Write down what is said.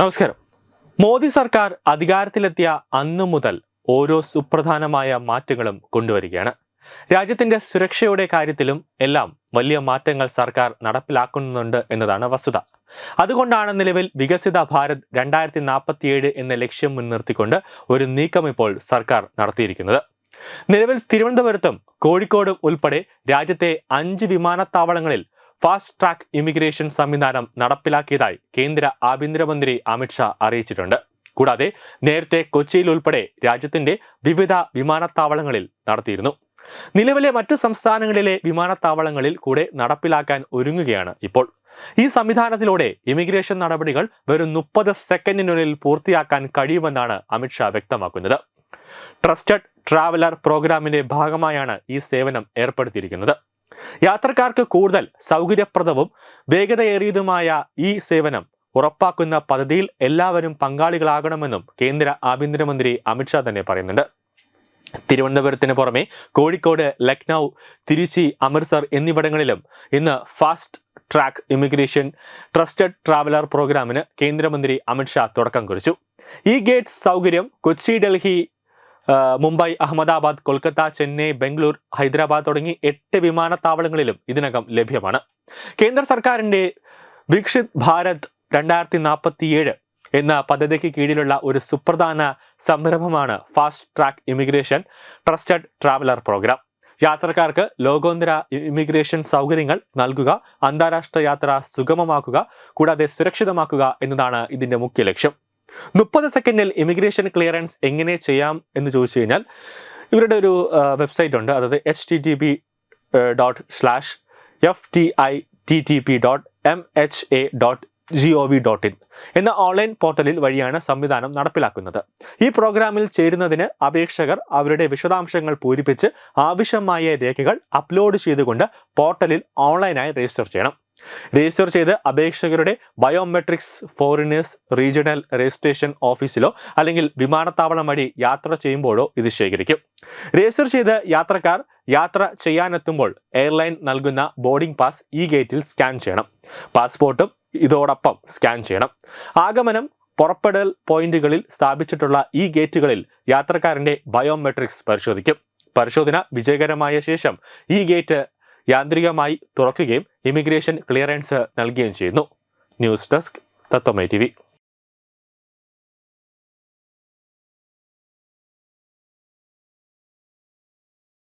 നമസ്കാരം. മോദി സർക്കാർ അധികാരത്തിലെത്തിയ അന്നു മുതൽ ഓരോ സുപ്രധാനമായ മാറ്റങ്ങളും കൊണ്ടുവരികയാണ്. രാജ്യത്തിന്റെ സുരക്ഷയുടെ കാര്യത്തിലും എല്ലാം വലിയ മാറ്റങ്ങൾ സർക്കാർ നടപ്പിലാക്കുന്നുണ്ട് എന്നതാണ് വസ്തുത. അതുകൊണ്ടാണ് നിലവിൽ വികസിത ഭാരത് രണ്ടായിരത്തി നാൽപ്പത്തിയേഴ് എന്ന ലക്ഷ്യം മുൻനിർത്തിക്കൊണ്ട് ഒരു നീക്കം ഇപ്പോൾ സർക്കാർ നടത്തിയിരിക്കുന്നത്. നിലവിൽ തിരുവനന്തപുരത്തും കോഴിക്കോടും ഉൾപ്പെടെ രാജ്യത്തെ അഞ്ച് വിമാനത്താവളങ്ങളിൽ ഫാസ്റ്റ് ട്രാക്ക് ഇമിഗ്രേഷൻ സംവിധാനം നടപ്പിലാക്കിയതായി കേന്ദ്ര ആഭ്യന്തരമന്ത്രി അമിത്ഷാ അറിയിച്ചിട്ടുണ്ട്. കൂടാതെ നേരത്തെ കൊച്ചിയിൽ ഉൾപ്പെടെ രാജ്യത്തിന്റെ വിവിധ വിമാനത്താവളങ്ങളിൽ നടത്തിയിരുന്നു. നിലവിലെ മറ്റ് സംസ്ഥാനങ്ങളിലെ വിമാനത്താവളങ്ങളിൽ കൂടെ നടപ്പിലാക്കാൻ ഒരുങ്ങുകയാണ് ഇപ്പോൾ. ഈ സംവിധാനത്തിലൂടെ ഇമിഗ്രേഷൻ നടപടികൾ വെറും മുപ്പത് സെക്കൻഡിനുള്ളിൽ പൂർത്തിയാക്കാൻ കഴിയുമെന്നാണ് അമിത്ഷാ വ്യക്തമാക്കുന്നത്. ട്രസ്റ്റഡ് ട്രാവലർ പ്രോഗ്രാമിന്റെ ഭാഗമായാണ് ഈ സേവനം ഏർപ്പെടുത്തിയിരിക്കുന്നത്. യാത്രക്കാർക്ക് കൂടുതൽ സൗകര്യപ്രദവും വേഗതയേറിയതുമായ ഈ സേവനം ഉറപ്പാക്കുന്ന പദ്ധതിയിൽ എല്ലാവരും പങ്കാളികളാകണമെന്നും കേന്ദ്ര ആഭ്യന്തരമന്ത്രി അമിത്ഷാ തന്നെ പറയുന്നുണ്ട്. തിരുവനന്തപുരത്തിന് പുറമെ കോഴിക്കോട് ലക്നൗ തിരുച്ചി അമൃത്സർ എന്നിവിടങ്ങളിലും ഇന്ന് fast track immigration trusted traveller പ്രോഗ്രാമിന് കേന്ദ്രമന്ത്രി അമിത്ഷാ തുടക്കം കുറിച്ചു. ഈ ഗേറ്റ് സൗകര്യം കൊച്ചി ഡൽഹി മുംബൈ അഹമ്മദാബാദ് കൊൽക്കത്ത ചെന്നൈ ബംഗളൂർ ഹൈദരാബാദ് തുടങ്ങി എട്ട് വിമാനത്താവളങ്ങളിലും ഇതിനകം ലഭ്യമാണ്. കേന്ദ്ര സർക്കാരിന്റെ വികസിത് ഭാരത് രണ്ടായിരത്തി നാൽപ്പത്തിയേഴ് എന്ന പദ്ധതിക്ക് കീഴിലുള്ള ഒരു സുപ്രധാന സംരംഭമാണ് fast track immigration trusted traveller programme. യാത്രക്കാർക്ക് ലോകോത്തര ഇമിഗ്രേഷൻ സൗകര്യങ്ങൾ നൽകുക അന്താരാഷ്ട്ര യാത്ര സുഗമമാക്കുക കൂടാതെ സുരക്ഷിതമാക്കുക എന്നതാണ് ഇതിന്റെ മുഖ്യ ലക്ഷ്യം. മുപ്പത് സെക്കൻഡിൽ ഇമിഗ്രേഷൻ ക്ലിയറൻസ് എങ്ങനെ ചെയ്യാം എന്ന് ചോദിച്ചു കഴിഞ്ഞാൽ ഇവരുടെ ഒരു വെബ്സൈറ്റ് ഉണ്ട്. അതായത് H T T P dot slash F T I T T P dot M H A dot G O V dot in എന്ന ഓൺലൈൻ പോർട്ടലിൽ വഴിയാണ് സംവിധാനം നടപ്പിലാക്കുന്നത്. ഈ പ്രോഗ്രാമിൽ ചേരുന്നതിന് അപേക്ഷകർ അവരുടെ വിശദാംശങ്ങൾ പൂരിപ്പിച്ച് ആവശ്യമായ രേഖകൾ അപ്ലോഡ് ചെയ്തുകൊണ്ട് പോർട്ടലിൽ ഓൺലൈനായി രജിസ്റ്റർ ചെയ്യണം. രജിസ്റ്റർ ചെയ്ത് അപേക്ഷകരുടെ ബയോമെട്രിക്സ് ഫോറിനേഴ്സ് റീജിയണൽ രജിസ്ട്രേഷൻ ഓഫീസിലോ അല്ലെങ്കിൽ വിമാനത്താവളം വഴി യാത്ര ചെയ്യുമ്പോഴോ ഇത് ശേഖരിക്കും. രജിസ്റ്റർ ചെയ്ത് യാത്രക്കാർ യാത്ര ചെയ്യാനെത്തുമ്പോൾ എയർലൈൻ നൽകുന്ന ബോർഡിംഗ് പാസ് ഈ ഗേറ്റിൽ സ്കാൻ ചെയ്യണം. പാസ്പോർട്ടും ഇതോടൊപ്പം സ്കാൻ ചെയ്യണം. ആഗമനം പുറപ്പെടൽ പോയിന്റുകളിൽ സ്ഥാപിച്ചിട്ടുള്ള ഈ ഗേറ്റുകളിൽ യാത്രക്കാരന്റെ ബയോമെട്രിക്സ് പരിശോധിക്കും. പരിശോധന വിജയകരമായ ശേഷം ഈ ഗേറ്റ് യാന്ത്രികമായി തുറക്കുകയും ഇമിഗ്രേഷൻ ക്ലിയറൻസ് നൽകുകയും ചെയ്യുന്നു. ന്യൂസ് ഡെസ്ക് തത്വമൈ ടി